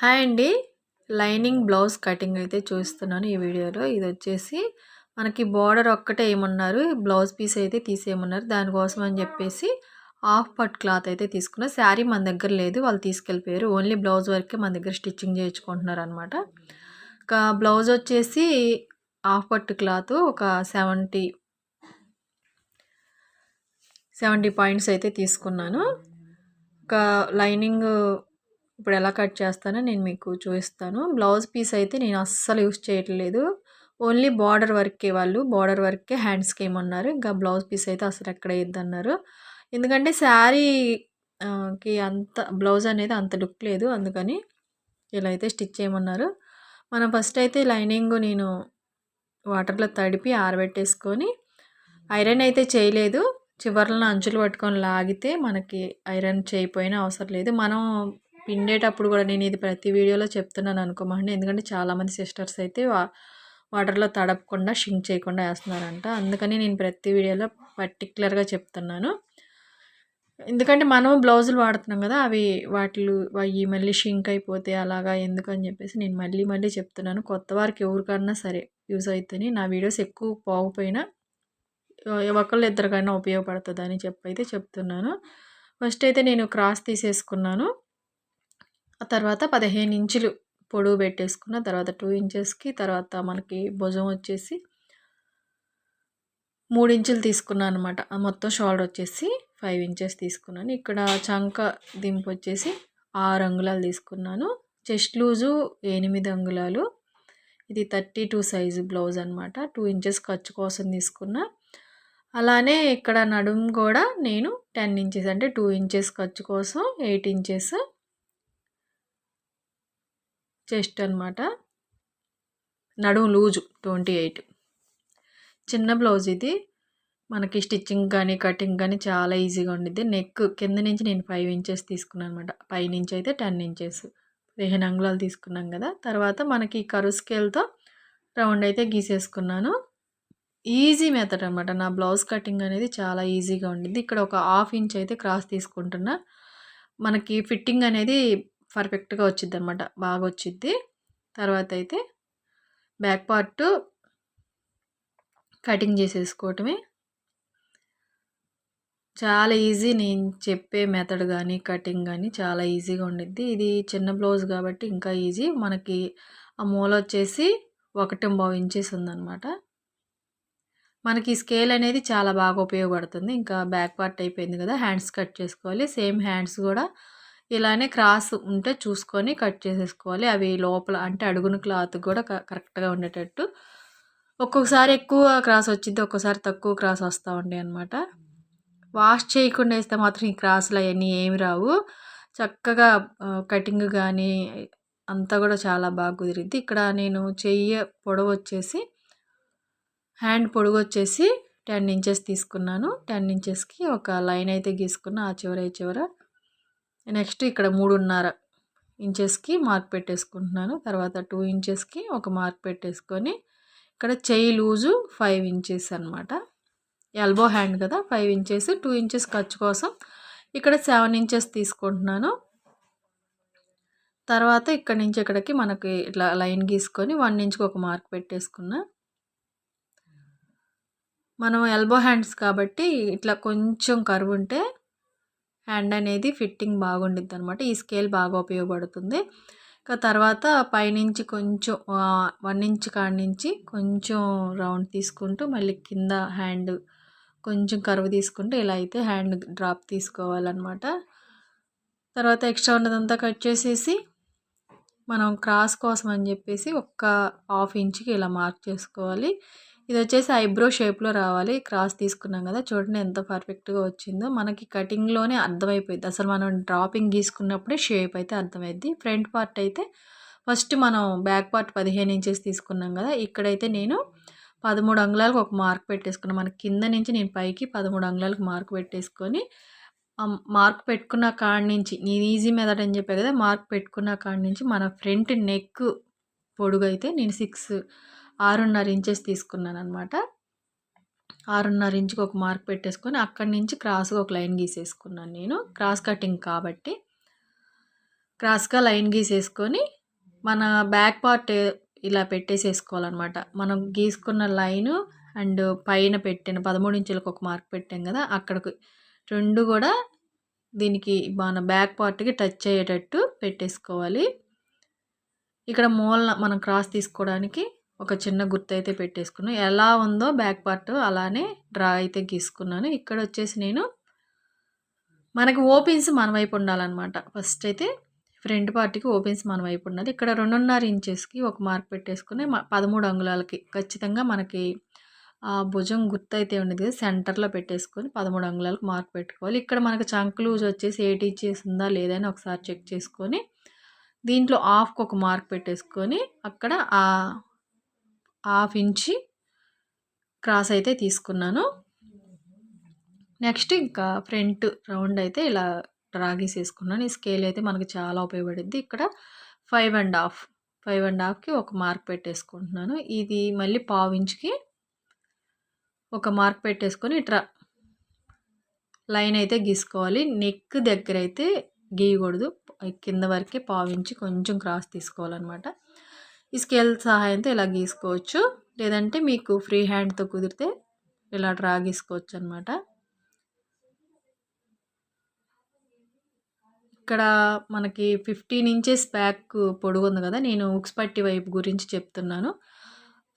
Hi అండి. Lining blouse cutting అయితే చూస్తున్నాను ఈ వీడియోలో. ఇది వచ్చేసి మనకి బార్డర్ ఒక్కటే ఏమన్నారు బ్లౌజ్ పీస్ అయితే తీసేయమన్నారు. దానికోసం అని చెప్పేసి హాఫ్ పట్ క్లాత్ అయితే తీసుకున్న. శారీ మన దగ్గర లేదు వాళ్ళు తీసుకెళ్ళిపోయారు. ఓన్లీ బ్లౌజ్ వరకే మన దగ్గర స్టిచ్చింగ్ చేయించుకుంటున్నారు అనమాట ఇంకా బ్లౌజ్ వచ్చేసి హాఫ్ పట్ క్లాత్ ఒక సెవెంటీ సెవెంటీ పాయింట్స్ అయితే తీసుకున్నాను. ఒక లైనింగ్ ఇప్పుడు ఎలా కట్ చేస్తానో నేను మీకు చూపిస్తాను. బ్లౌజ్ పీస్ అయితే నేను అస్సలు యూస్ చేయట్లేదు. ఓన్లీ బార్డర్ వర్కే వాళ్ళు బార్డర్ వర్కే హ్యాండ్స్కి ఏమన్నారు. ఇంకా బ్లౌజ్ పీస్ అయితే అసలు ఎక్కడ ఇద్దన్నారు ఎందుకంటే శారీకి అంత బ్లౌజ్ అనేది అంత లుక్ లేదు. అందుకని ఇలా అయితే స్టిచ్ చేయమన్నారు. మనం ఫస్ట్ అయితే లైనింగ్ నేను వాటర్లో తడిపి ఆరబెట్టేసుకొని ఐరన్ అయితే చేయలేదు. చివర్లను అంచులు పట్టుకొని లాగితే మనకి ఐరన్ చేయకపోయినా అవసరం లేదు. మనం పిండేటప్పుడు కూడా నేను ఇది ప్రతి వీడియోలో చెప్తున్నాను అనుకోమండి ఎందుకంటే చాలామంది సిస్టర్స్ అయితే వాటర్లో తడపకుండా షింక్ చేయకుండా వేస్తున్నారంట. అందుకని నేను ప్రతి వీడియోలో పర్టికులర్గా చెప్తున్నాను. ఎందుకంటే మనం బ్లౌజులు వాడుతున్నాం కదా అవి వాటిలు అవి మళ్ళీ షింక్ అయిపోతే అలాగా ఎందుకని చెప్పేసి నేను మళ్ళీ మళ్ళీ చెప్తున్నాను. కొత్త వారికి ఎవరికన్నా సరే యూజ్ అవుతుంది నా వీడియోస్ ఎక్కువ పోకపోయినా ఒకళ్ళు ఇద్దరికైనా ఉపయోగపడుతుంది అని చెప్పైతే చెప్తున్నాను. ఫస్ట్ అయితే నేను క్రాస్ తీసేసుకున్నాను. ఆ తర్వాత పదిహేను ఇంచులు పొడవు పెట్టేసుకున్న తర్వాత టూ ఇంచెస్కి తర్వాత మనకి భుజం వచ్చేసి మూడు ఇంచులు తీసుకున్నాను అనమాట మొత్తం షోల్డర్ వచ్చేసి ఫైవ్ ఇంచెస్ తీసుకున్నాను. ఇక్కడ చంక దింపు వచ్చేసి ఆరు అంగుళాలు తీసుకున్నాను. చెస్ట్ లూజు ఎనిమిది అంగుళాలు. ఇది థర్టీ టూ సైజు బ్లౌజ్ అనమాట టూ ఇంచెస్ ఖర్చు కోసం తీసుకున్నా. అలానే ఇక్కడ నడుము కూడా నేను టెన్ ఇంచెస్ అంటే టూ ఇంచెస్ ఖర్చు కోసం ఎయిట్ ఇంచెస్ చెస్ట్ అనమాట నడుము లూజు ట్వంటీ ఎయిట్. చిన్న బ్లౌజ్ ఇది. మనకి స్టిచ్చింగ్ కానీ కటింగ్ కానీ చాలా ఈజీగా ఉండిద్ది. నెక్ కింద నుంచి నేను ఫైవ్ ఇంచెస్ తీసుకున్నాను అనమాట పైనుంచి అయితే టెన్ ఇంచెస్. పదిహేను అంగుళాలు తీసుకున్నాం కదా. తర్వాత మనకి కరు స్కేల్తో రౌండ్ అయితే గీసేసుకున్నాను. ఈజీ మెథడ్ అనమాట నా బ్లౌజ్ కటింగ్ అనేది చాలా ఈజీగా ఉండిద్ది. ఇక్కడ ఒక హాఫ్ ఇంచ్ అయితే క్రాస్ తీసుకుంటున్నా. మనకి ఫిట్టింగ్ అనేది పర్ఫెక్ట్గా వచ్చిద్ది అనమాట బాగా వచ్చిద్ది తర్వాత అయితే బ్యాక్ పార్ట్ కటింగ్ చేసేసుకోవటమే. చాలా ఈజీ నేను చెప్పే మెథడ్ కానీ కటింగ్ కానీ చాలా ఈజీగా ఉండిద్ది. ఇది చిన్న బ్లౌజ్ కాబట్టి ఇంకా ఈజీ. మనకి ఆ మూల వచ్చేసి ఒకటి బావు ఇంచెస్ ఉందన్నమాట. మనకి స్కేల్ అనేది చాలా బాగా ఉపయోగపడుతుంది. ఇంకా బ్యాక్ పార్ట్ అయిపోయింది కదా హ్యాండ్స్ కట్ చేసుకోవాలి. సేమ్ హ్యాండ్స్ కూడా ఇలానే క్రాస్ ఉంటే చూసుకొని కట్ చేసేసుకోవాలి. అవి లోపల అంటే అడుగున క్లాత్ కూడా కరెక్ట్గా ఉండేటట్టు. ఒక్కొక్కసారి ఎక్కువ క్రాస్ వచ్చింది ఒక్కోసారి తక్కువ క్రాస్ వస్తూ ఉంటాయి అనమాట వాష్ చేయకుండా వేస్తే మాత్రం ఈ క్రాసులు అవన్నీ ఏమి రావు. చక్కగా కటింగ్ కానీ అంతా కూడా చాలా బాగా కుదిరింది ఇక్కడ నేను చెయ్యి పొడవు వచ్చేసి హ్యాండ్ పొడుగు వచ్చేసి టెన్ ఇంచెస్ తీసుకున్నాను. టెన్ ఇంచెస్కి ఒక లైన్ అయితే గీసుకున్న ఆ చివర ఈ చివర నెక్స్ట్ ఇక్కడ మూడున్నర ఇంచెస్కి మార్క్ పెట్టేసుకుంటున్నాను. తర్వాత టూ ఇంచెస్కి ఒక మార్క్ పెట్టేసుకొని ఇక్కడ చెయ్యి లూజు ఫైవ్ ఇంచెస్ అనమాట ఎల్బో హ్యాండ్ కదా ఫైవ్ ఇంచెస్ టూ ఇంచెస్ ఖర్చు కోసం ఇక్కడ సెవెన్ ఇంచెస్ తీసుకుంటున్నాను. తర్వాత ఇక్కడ నుంచి ఇక్కడికి మనకి ఇట్లా లైన్ గీసుకొని వన్ ఇంచ్కి ఒక మార్క్ పెట్టేసుకున్నా. మనం ఎల్బో హ్యాండ్స్ కాబట్టి ఇట్లా కొంచెం కరువు ఉంటే హ్యాండ్ అనేది ఫిట్టింగ్ బాగుండిద్ది అనమాట ఈ స్కేల్ బాగా ఉపయోగపడుతుంది. ఇంకా తర్వాత పైనుంచి కొంచెం వన్ ఇంచ్ కాడి నుంచి కొంచెం రౌండ్ తీసుకుంటూ మళ్ళీ కింద హ్యాండ్ కొంచెం కరువు తీసుకుంటూ ఇలా అయితే హ్యాండ్ డ్రాప్ తీసుకోవాలన్నమాట తర్వాత ఎక్స్ట్రా ఉన్నదంతా కట్ చేసేసి మనం క్రాస్ కోసం అని చెప్పేసి ఒక్క హాఫ్ ఇంచ్కి ఇలా మార్క్ చేసుకోవాలి. ఇది వచ్చేసి ఐబ్రో షేప్లో రావాలి. క్రాస్ తీసుకున్నాం కదా చూడండి ఎంత పర్ఫెక్ట్గా వచ్చిందో. మనకి కటింగ్లోనే అర్థమైపోయింది అసలు మనం డ్రాపింగ్ గీసుకున్నప్పుడే షేప్ అయితే అర్థమైంది ఫ్రంట్ పార్ట్ అయితే ఫస్ట్ మనం బ్యాక్ పార్ట్ పదిహేను ఇంచెస్ తీసుకున్నాం కదా ఇక్కడైతే నేను పదమూడు అంగుళాలకు ఒక మార్క్ పెట్టేసుకున్నాను మన కింద నుంచి నేను పైకి పదమూడు అంగుళాలకు మార్క్ పెట్టేసుకొని మార్క్ పెట్టుకున్న కాడ నుంచి నేను ఈజీ మెథడ్ అని చెప్పే కదా మార్క్ పెట్టుకున్న కాడ నుంచి మన ఫ్రంట్ నెక్ పొడుగు అయితే నేను సిక్స్ ఆరున్నర ఇంచెస్ తీసుకున్నాను అనమాట ఆరున్నర ఇంచుకి ఒక మార్క్ పెట్టేసుకొని అక్కడి నుంచి క్రాస్గా ఒక లైన్ గీసేసుకున్నాను నేను. క్రాస్ కటింగ్ కాబట్టి క్రాస్గా లైన్ గీసేసుకొని మన బ్యాక్ పార్ట్ ఇలా పెట్టేసేసుకోవాలన్నమాట. మనం గీసుకున్న లైను అండ్ పైన పెట్టిన పదమూడు ఇంచులకు ఒక మార్క్ పెట్టాం కదా అక్కడికి రెండు కూడా దీనికి మన బ్యాక్ పార్ట్కి టచ్ అయ్యేటట్టు పెట్టేసుకోవాలి. ఇక్కడ మూలన మనం క్రాస్ తీసుకోవడానికి ఒక చిన్న గుర్తు అయితే పెట్టేసుకున్నాను ఎలా ఉందో బ్యాక్ పార్ట్ అలానే డ్రా అయితే గీసుకున్నాను. ఇక్కడ వచ్చేసి నేను మనకి ఓపెన్స్ మన వైపు ఉండాలన్నమాట. ఫస్ట్ అయితే ఫ్రంట్ పార్టీకి ఓపెన్స్ మన వైపు ఉన్నది. ఇక్కడ రెండున్నర ఇంచెస్కి ఒక మార్క్ పెట్టేసుకుని పదమూడు అంగుళాలకి ఖచ్చితంగా మనకి ఆ భుజం గుర్తు అయితే ఉండేది కదా సెంటర్లో పెట్టేసుకొని పదమూడు అంగుళాలకు మార్క్ పెట్టుకోవాలి. ఇక్కడ మనకు చంక్ లూజ్ వచ్చేసి ఎయిట్ ఇంచెస్ ఉందా లేదని ఒకసారి చెక్ చేసుకొని దీంట్లో హాఫ్కి ఒక మార్క్ పెట్టేసుకొని అక్కడ ఆ హాఫ్ ఇంచి క్రాస్ అయితే తీసుకున్నాను. నెక్స్ట్ ఇంకా ఫ్రంట్ రౌండ్ అయితే ఇలా డ్రా గీసేసుకున్నాను ఈ స్కేల్ అయితే మనకు చాలా ఉపయోగపడింది ఇక్కడ five and half five and హాఫ్కి ఒక మార్క్ పెట్టేసుకుంటున్నాను. ఇది మళ్ళీ పావు ఇంచుకి ఒక మార్క్ పెట్టేసుకొని ఇట్లా లైన్ అయితే గీసుకోవాలి. నెక్ దగ్గర అయితే గీయకూడదు. కింద వరకే పావించి కొంచెం క్రాస్ తీసుకోవాలన్నమాట. ఈ స్కేల్ సహాయంతో ఇలా గీసుకోవచ్చు. లేదంటే మీకు ఫ్రీ హ్యాండ్తో కుదిరితే ఇలా డ్రా గీసుకోవచ్చు అనమాట ఇక్కడ మనకి ఫిఫ్టీన్ ఇంచెస్ బ్యాక్ పొడుగు ఉంది కదా నేను ఉక్స్ పట్టి వైపు గురించి చెప్తున్నాను.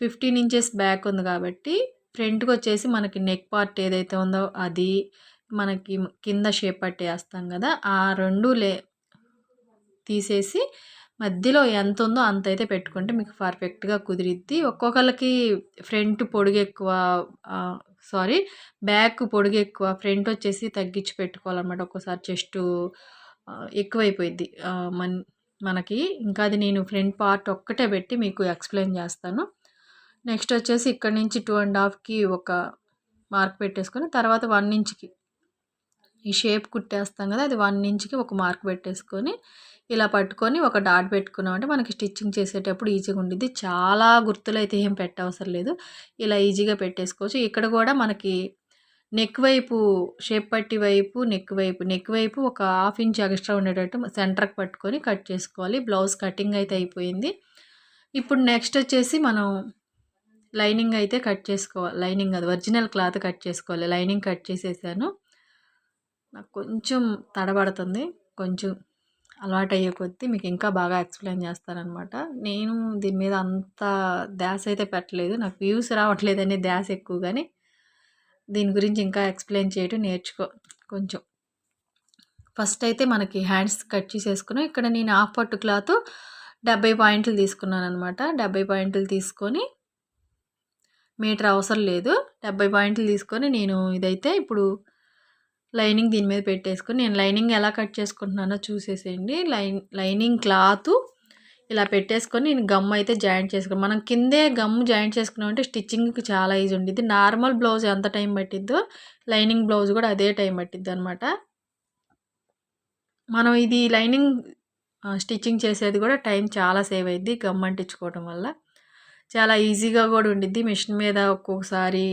ఫిఫ్టీన్ ఇంచెస్ బ్యాక్ ఉంది కాబట్టి ఫ్రంట్కి వచ్చేసి మనకి నెక్ పార్ట్ ఏదైతే ఉందో అది మనకి కింద షేప్ పట్టేస్తాం కదా ఆ రెండు లే తీసేసి మధ్యలో ఎంత ఉందో అంత అయితే పెట్టుకుంటే మీకు పర్ఫెక్ట్గా కుదిరిద్ది. ఒక్కొక్కరికి ఫ్రంట్ పొడుగు ఎక్కువ సారీ బ్యాక్ పొడుగు ఎక్కువ ఫ్రంట్ వచ్చేసి తగ్గించి పెట్టుకోవాలన్నమాట. ఒక్కోసారి చెస్ట్ ఎక్కువైపోయింది మన్ మనకి. ఇంకా అది నేను ఫ్రంట్ పార్ట్ ఒక్కటే పెట్టి మీకు ఎక్స్ప్లెయిన్ చేస్తాను. నెక్స్ట్ వచ్చేసి ఇక్కడ నుంచి టూ అండ్ హాఫ్కి ఒక మార్క్ పెట్టేసుకొని తర్వాత వన్ ఇంచ్కి ఈ షేప్ కుట్టేస్తాం కదా అది వన్ ఇంచ్కి ఒక మార్క్ పెట్టేసుకొని ఇలా పట్టుకొని ఒక డాట్ పెట్టుకున్నామంటే మనకి స్టిచ్చింగ్ చేసేటప్పుడు ఈజీగా ఉండిద్ది. చాలా గుర్తులు అయితే ఏం పెట్టవసరం లేదు. ఇలా ఈజీగా పెట్టేసుకోవచ్చు. ఇక్కడ కూడా మనకి నెక్ వైపు షేప్ పట్టి వైపు నెక్ వైపు నెక్ వైపు ఒక హాఫ్ ఇంచ్ ఎక్స్ట్రా ఉండేటట్టు సెంటర్కి పట్టుకొని కట్ చేసుకోవాలి. బ్లౌజ్ కటింగ్ అయితే అయిపోయింది. ఇప్పుడు నెక్స్ట్ వచ్చేసి మనం లైనింగ్ అయితే కట్ చేసుకోవాలి. లైనింగ్ అది ఒరిజినల్ క్లాత్ కట్ చేసుకోవాలి. లైనింగ్ కట్ చేసేసాను. నాకు కొంచెం తడబడుతుంది. కొంచెం అలవాటు అయ్యే కొద్దీ మీకు ఇంకా బాగా ఎక్స్ప్లెయిన్ చేస్తారనమాట. నేను దీని మీద అంత ధ్యాస అయితే పెట్టలేదు. నాకు వ్యూస్ రావట్లేదని ధ్యాస ఎక్కువ కానీ దీని గురించి ఇంకా ఎక్స్ప్లెయిన్ చేయడం నేర్చుకో కొంచెం. ఫస్ట్ అయితే మనకి హ్యాండ్స్ కట్ చేసేసుకున్నాం. ఇక్కడ నేను హాఫ్ పట్టు క్లాత్ డెబ్బై పాయింట్లు తీసుకున్నాను అనమాట డెబ్బై పాయింట్లు తీసుకొని మీటర్ అవసరం లేదు. డెబ్బై పాయింట్లు తీసుకొని నేను ఇదైతే ఇప్పుడు లైనింగ్ దీని మీద పెట్టేసుకుని నేను లైనింగ్ ఎలా కట్ చేసుకుంటున్నానో చూసేసేయండి. లైన్ లైనింగ్ క్లాత్ ఇలా పెట్టేసుకొని నేను గమ్ అయితే జాయింట్ చేసుకున్నాను. మనం కిందే గమ్ జాయింట్ చేసుకున్నామంటే స్టిచ్చింగ్కి చాలా ఈజీ ఉండిద్ది. నార్మల్ బ్లౌజ్ ఎంత టైం పట్టిద్దో లైనింగ్ బ్లౌజ్ కూడా అదే టైం పట్టిద్ది అనమాట మనం ఇది లైనింగ్ స్టిచ్చింగ్ చేసేది కూడా టైం చాలా సేవ్ అయింది గమ్ అంటించుకోవడం వల్ల. చాలా ఈజీగా కూడా ఉండిద్ది. మిషన్ మీద ఒక్కొక్కసారి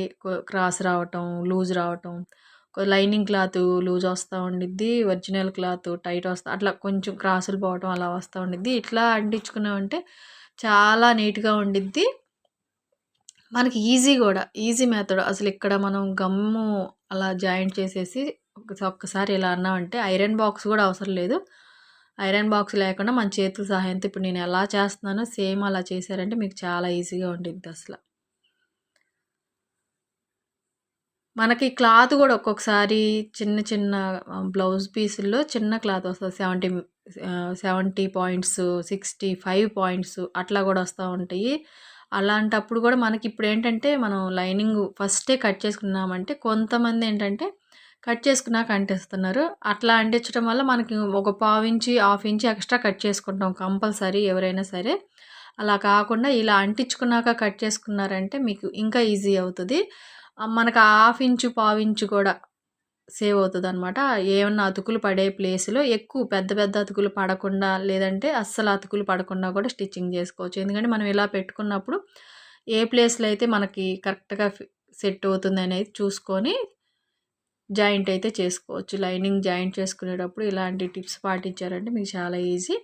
క్రాస్ రావటం లూజ్ రావటం. లైనింగ్ క్లాత్ లూజ్ వస్తూ ఉండిద్ది ఒరిజినల్ క్లాత్ టైట్ వస్తా అట్లా కొంచెం క్రాసులు పోవటం అలా వస్తూ ఉండిద్ది. ఇట్లా అంటించుకున్నామంటే చాలా నీట్గా ఉండిద్ది. మనకి ఈజీ కూడా ఈజీ మెథడ్. అసలు ఇక్కడ మనం గమ్ము అలా జాయింట్ చేసేసి ఒక్కసారి ఇలా అన్నామంటే ఐరన్ బాక్స్ కూడా అవసరం లేదు. ఐరన్ బాక్స్ లేకుండా మన చేతుల సహాయంతో ఇప్పుడు నేను ఎలా చేస్తున్నానో సేమ్ అలా చేశారంటే మీకు చాలా ఈజీగా ఉండిద్ది అసలు. మనకి క్లాత్ కూడా ఒక్కొక్కసారి చిన్న చిన్న బ్లౌజ్ పీసుల్లో చిన్న క్లాత్ వస్తుంది. Seventy seventy points sixty five points అట్లా కూడా వస్తూ ఉంటాయి. అలాంటప్పుడు కూడా మనకి ఇప్పుడు ఏంటంటే మనం లైనింగ్ ఫస్టే కట్ చేసుకున్నామంటే కొంతమంది ఏంటంటే కట్ చేసుకున్నాక అంటిస్తున్నారు అట్లా అంటించడం వల్ల మనకి ఒక పావు ఇంచి హాఫ్ ఇంచి ఎక్స్ట్రా కట్ చేసుకుంటాం కంపల్సరీ ఎవరైనా సరే. అలా కాకుండా ఇలా అంటించుకున్నాక కట్ చేసుకున్నారంటే మీకు ఇంకా ఈజీ అవుతుంది. మనకు హాఫ్ ఇంచు పావు ఇంచు కూడా సేవ్ అవుతుంది అనమాట ఏమన్నా అతుకులు పడే ప్లేస్లో ఎక్కువ పెద్ద పెద్ద అతుకులు పడకుండా లేదంటే అస్సలు అతుకులు పడకుండా కూడా స్టిచ్చింగ్ చేసుకోవచ్చు. ఎందుకంటే మనం ఇలా పెట్టుకున్నప్పుడు ఏ ప్లేస్లో అయితే మనకి కరెక్ట్గా సెట్ అవుతుంది అనేది చూసుకొని జాయింట్ అయితే చేసుకోవచ్చు. లైనింగ్ జాయింట్ చేసుకునేటప్పుడు ఇలాంటి టిప్స్ పాటించారంటే మీకు చాలా ఈజీ.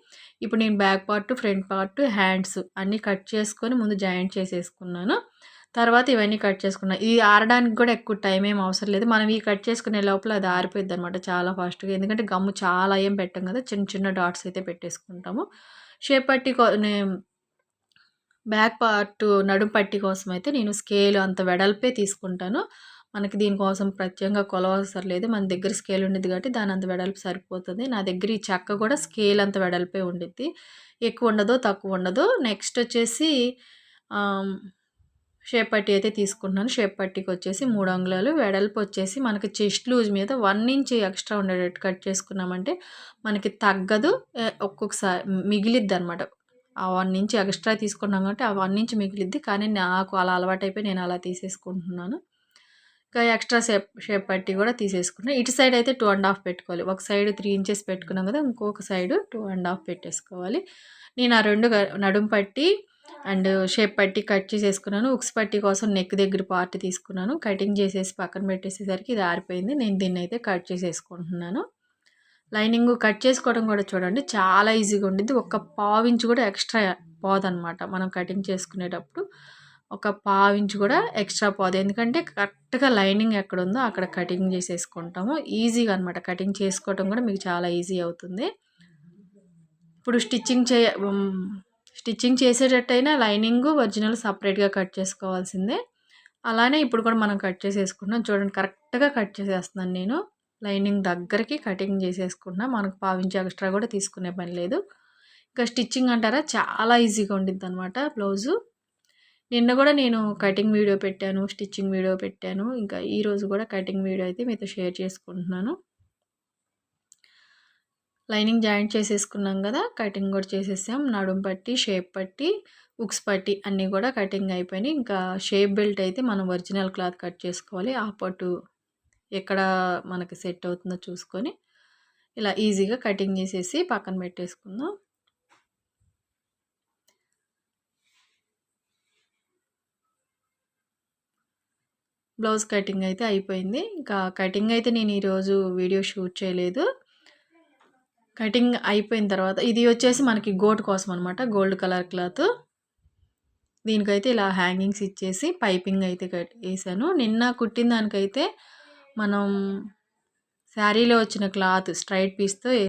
ఇప్పుడు నేను back part front part hands అన్నీ కట్ చేసుకొని ముందు జాయింట్ చేసేసుకున్నాను. తర్వాత ఇవన్నీ కట్ చేసుకున్నాను ఇది ఆరడానికి కూడా ఎక్కువ టైం ఏం అవసరం లేదు. మనం ఈ కట్ చేసుకునే లోపల అది ఆరిపోద్ది అనమాట చాలా ఫాస్ట్గా. ఎందుకంటే గమ్ము చాలా ఏం పెట్టాం కదా. చిన్న చిన్న డాట్స్ అయితే పెట్టేసుకుంటాము. షేప్ పట్టి బ్యాక్ పార్ట్ నడుం పట్టి కోసం అయితే నేను స్కేల్ అంత వెడల్పే తీసుకుంటాను. మనకి దీనికోసం ప్రత్యేకంగా కొలవసరం లేదు. మన దగ్గర స్కేల్ ఉండేది కాబట్టి దాని అంత వెడల్పు సరిపోతుంది. నా దగ్గర ఈ చెక్క కూడా స్కేల్ అంత వెడల్పే ఉండిద్ది. ఎక్కువ ఉండదు తక్కువ ఉండదు. నెక్స్ట్ వచ్చేసి షేప్ పట్టి అయితే తీసుకుంటున్నాను. షేప్ పట్టికి వచ్చేసి మూడు అంగుళాలు వెడల్పు వచ్చేసి మనకి చెస్ట్ లూజ్ మీద వన్ ఇంచ్ ఎక్స్ట్రా ఉండేటట్టు కట్ చేసుకున్నామంటే మనకి తగ్గదు. ఒక్కొక్కసారి మిగిలిద్ది అనమాట ఆ వన్ ఇంచ్ ఎక్స్ట్రా తీసుకున్నాం కాబట్టి ఆ వన్ ఇంచ్ మిగిలిద్ది. కానీ నాకు అలా అలవాటైపోయి నేను అలా తీసేసుకుంటున్నాను. ఇంకా ఎక్స్ట్రా షేప్ షేప్ పట్టి కూడా తీసేసుకున్నాను ఇటు సైడ్ అయితే టూ అండ్ హాఫ్ పెట్టుకోవాలి. ఒక సైడ్ త్రీ ఇంచెస్ పెట్టుకున్నాం కదా ఇంకొక సైడ్ టూ అండ్ హాఫ్ పెట్టేసుకోవాలి. నేను ఆ రెండు నడుం పట్టి అండ్ షేప్ పట్టి కట్ చేసేసుకున్నాను. ఉక్స్ పట్టి కోసం నెక్ దగ్గర పార్ట్ తీసుకున్నాను. కటింగ్ చేసేసి పక్కన పెట్టేసేసరికి ఇది ఆరిపోయింది. నేను దీన్ని అయితే కట్ చేసేసుకుంటున్నాను. లైనింగ్ కట్ చేసుకోవడం కూడా చూడండి చాలా ఈజీగా ఉండింది ఒక పావించి కూడా ఎక్స్ట్రా పోదనమాట మనం కటింగ్ చేసుకునేటప్పుడు. ఒక పావించి కూడా ఎక్స్ట్రా పోదు. ఎందుకంటే కరెక్ట్గా లైనింగ్ ఎక్కడ ఉందో అక్కడ కటింగ్ చేసేసుకుంటాము. ఈజీగా అనమాట. కటింగ్ చేసుకోవడం కూడా మీకు చాలా ఈజీ అవుతుంది. ఇప్పుడు స్టిచ్చింగ్ చేయ స్టిచ్చింగ్ చేసేటట్టయినా లైనింగ్ ఒరిజినల్ సపరేట్గా కట్ చేసుకోవాల్సిందే. అలానే ఇప్పుడు కూడా మనం కట్ చేసేసుకుంటున్నాం. చూడండి కరెక్ట్గా కట్ చేసేస్తున్నాను నేను. లైనింగ్ దగ్గరికి కటింగ్ చేసేసుకున్నా మనకు పావించి ఎక్స్ట్రా కూడా తీసుకునే పని లేదు. ఇంకా స్టిచ్చింగ్ అంటారా? చాలా ఈజీగా ఉండిద్ది అనమాట బ్లౌజు. నిన్న కూడా నేను కటింగ్ వీడియో పెట్టాను స్టిచ్చింగ్ వీడియో పెట్టాను. ఇంకా ఈరోజు కూడా కటింగ్ వీడియో అయితే మీతో షేర్ చేసుకుంటున్నాను. లైనింగ్ జాయింట్ చేసేసుకున్నాం కదా కటింగ్ కూడా చేసేసాం. నడుం పట్టి షేప్ పట్టి ఉక్స్ పట్టి అన్నీ కూడా కటింగ్ అయిపోయినాయి. ఇంకా షేప్ బెల్ట్ అయితే మనం ఒరిజినల్ క్లాత్ కట్ చేసుకోవాలి. ఆ పట్టు ఎక్కడ మనకి సెట్ అవుతుందో చూసుకొని ఇలా ఈజీగా కటింగ్ చేసేసి పక్కన పెట్టేసుకుందాం. బ్లౌజ్ కటింగ్ అయితే అయిపోయింది. ఇంకా కటింగ్ అయితే నేను ఈరోజు వీడియో షూట్ చేయలేదు. కటింగ్ అయిపోయిన తర్వాత ఇది వచ్చేసి మనకి గోట్ కోసం అనమాట గోల్డ్ కలర్ క్లాత్. దీనికైతే ఇలా హ్యాంగింగ్స్ ఇచ్చేసి పైపింగ్ అయితే కట్ వేసాను నిన్న కుట్టిన దానికైతే మనం శారీలో వచ్చిన క్లాత్ స్ట్రైట్ పీస్తో